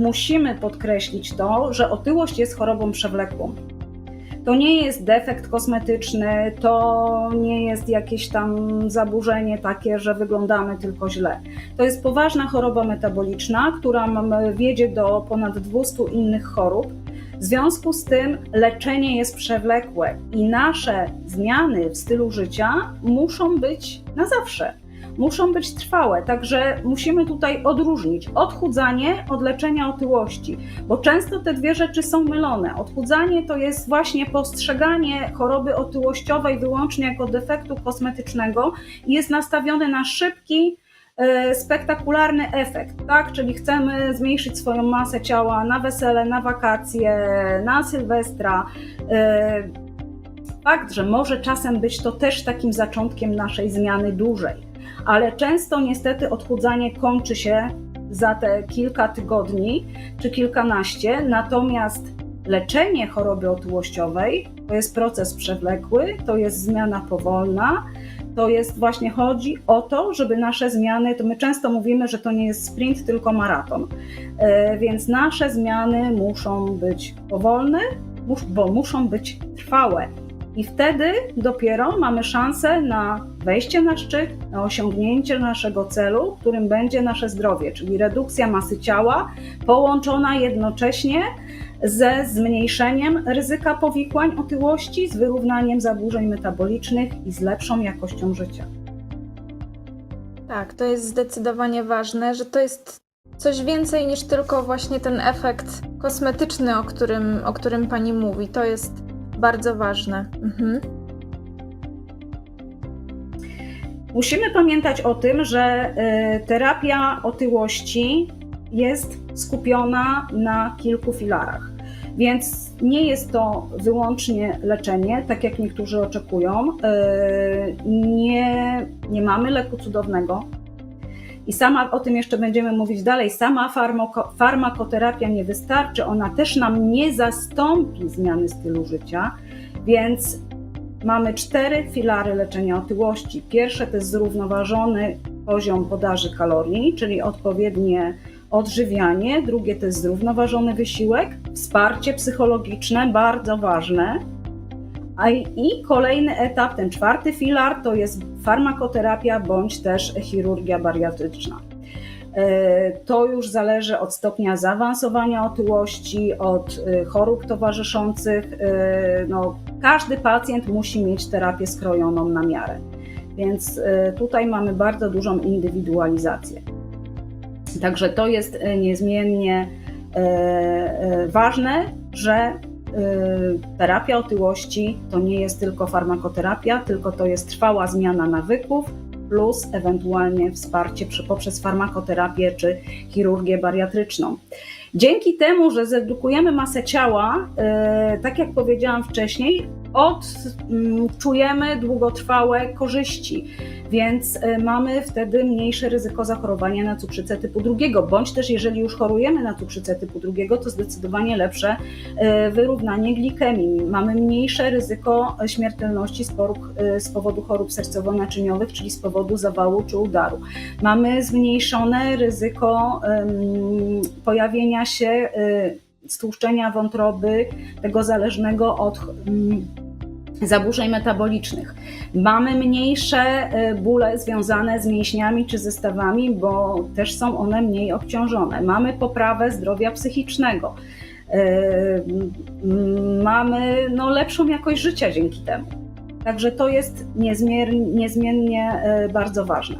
musimy podkreślić to, że otyłość jest chorobą przewlekłą. To nie jest defekt kosmetyczny, to nie jest jakieś tam zaburzenie takie, że wyglądamy tylko źle. To jest poważna choroba metaboliczna, która wiedzie do ponad 200 innych chorób. W związku z tym leczenie jest przewlekłe i nasze zmiany w stylu życia muszą być na zawsze. Muszą być trwałe, także musimy tutaj odróżnić odchudzanie od leczenia otyłości, bo często te dwie rzeczy są mylone. Odchudzanie to jest właśnie postrzeganie choroby otyłościowej wyłącznie jako defektu kosmetycznego i jest nastawione na szybki, e, spektakularny efekt, tak? Czyli chcemy zmniejszyć swoją masę ciała na wesele, na wakacje, na Sylwestra. E, Fakt, że może czasem być to też takim zaczątkiem naszej zmiany dłużej, ale często niestety odchudzanie kończy się za te kilka tygodni czy kilkanaście, natomiast leczenie choroby otyłościowej to jest proces przewlekły, to jest zmiana powolna, to jest właśnie chodzi o to, żeby nasze zmiany, to my często mówimy, że to nie jest sprint, tylko maraton. E, Więc nasze zmiany muszą być powolne, bo muszą być trwałe. I wtedy dopiero mamy szansę na wejście na szczyt, na osiągnięcie naszego celu, którym będzie nasze zdrowie, czyli redukcja masy ciała, połączona jednocześnie ze zmniejszeniem ryzyka powikłań otyłości, z wyrównaniem zaburzeń metabolicznych i z lepszą jakością życia. Tak, to jest zdecydowanie ważne, że to jest coś więcej niż tylko właśnie ten efekt kosmetyczny, o którym, o którym pani mówi. To jest bardzo ważne. Mhm. Musimy pamiętać o tym, że y, terapia otyłości jest skupiona na kilku filarach. Więc nie jest to wyłącznie leczenie, tak jak niektórzy oczekują. Y, Nie, nie mamy leku cudownego. I sama o tym jeszcze będziemy mówić dalej. Sama farmako, farmakoterapia nie wystarczy, ona też nam nie zastąpi zmiany stylu życia, więc Mamy cztery filary leczenia otyłości. Pierwsze to jest zrównoważony poziom podaży kalorii, czyli odpowiednie odżywianie. Drugie to jest zrównoważony wysiłek, wsparcie psychologiczne, bardzo ważne. I- kolejny etap, ten czwarty filar, to jest farmakoterapia bądź też chirurgia bariatryczna. E, To już zależy od stopnia zaawansowania otyłości, od e, chorób towarzyszących. E, No, każdy pacjent musi mieć terapię skrojoną na miarę. Więc tutaj mamy bardzo dużą indywidualizację. Także to jest niezmiennie ważne, że terapia otyłości to nie jest tylko farmakoterapia, tylko to jest trwała zmiana nawyków plus ewentualnie wsparcie poprzez farmakoterapię czy chirurgię bariatryczną. Dzięki temu, że zredukujemy masę ciała, e, tak jak powiedziałam wcześniej, odczujemy długotrwałe korzyści, więc e, mamy wtedy mniejsze ryzyko zachorowania na cukrzycę typu drugiego, bądź też jeżeli już chorujemy na cukrzycę typu drugiego, to zdecydowanie lepsze e, wyrównanie glikemii. Mamy mniejsze ryzyko śmiertelności z, e, z powodu chorób sercowo-naczyniowych, czyli z powodu zawału czy udaru. Mamy zmniejszone ryzyko pojawienia się stłuszczenia wątroby, tego zależnego od mm, zaburzeń metabolicznych. Mamy mniejsze e, bóle związane z mięśniami czy zestawami, bo też są one mniej obciążone. Mamy poprawę zdrowia psychicznego. E, m, Mamy no, lepszą jakość życia dzięki temu. Także to jest niezmier- niezmiennie e, bardzo ważne.